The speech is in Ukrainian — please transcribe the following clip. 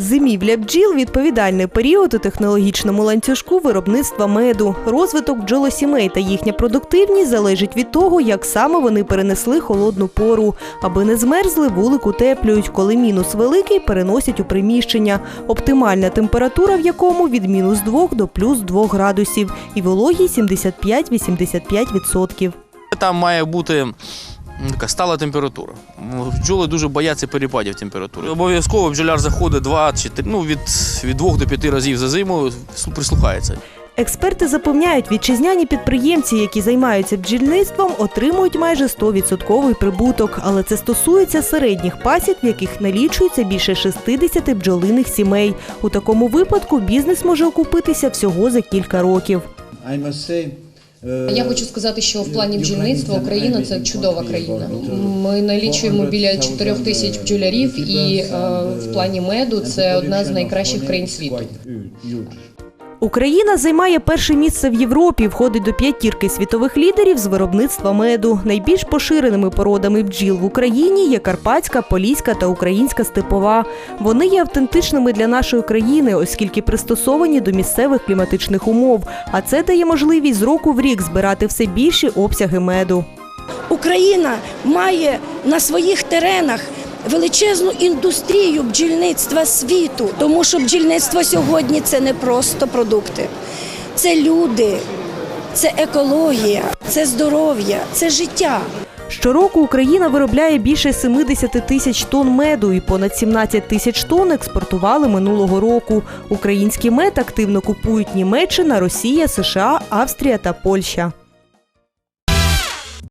Зимівля бджіл відповідальний період у технологічному ланцюжку виробництва меду. Розвиток бджолосімей та їхня продуктивність залежить від того, як саме вони перенесли холодну пору. Аби не змерзли, вулик утеплюють. Коли мінус великий, переносять у приміщення. Оптимальна температура в якому від мінус 2 до плюс 2 градусів. І вологість 75-85%. Там має бути така стала температура. Бджоли дуже бояться перепадів температури. Обов'язково бджоляр заходить 2 чи 3, ну, від, від 2 до 5 разів за зиму, слу- прислухається. Експерти запевняють, вітчизняні підприємці, які займаються бджільництвом, отримують майже 100% прибуток. Але це стосується середніх пасік, в яких налічується більше 60 бджолиних сімей. У такому випадку бізнес може окупитися всього за кілька років. Я хочу сказати, що в плані бджільництва Україна це чудова країна. Ми налічуємо біля 4 тисяч бджолярів, і е, в плані меду це одна з найкращих країн світу. Україна займає перше місце в Європі, входить до п'ятірки світових лідерів з виробництва меду. Найбільш поширеними породами бджіл в Україні є карпатська, поліська та українська степова. Вони є автентичними для нашої країни, оскільки пристосовані до місцевих кліматичних умов. А це дає можливість з року в рік збирати все більші обсяги меду. Україна має на своїх теренах величезну індустрію бджільництва світу, тому що бджільництво сьогодні це не просто продукти, це люди, це екологія, це здоров'я, це життя. Щороку Україна виробляє більше 70 тисяч тонн меду і понад 17 тисяч тонн експортували минулого року. Український мед активно купують Німеччина, Росія, США, Австрія та Польща.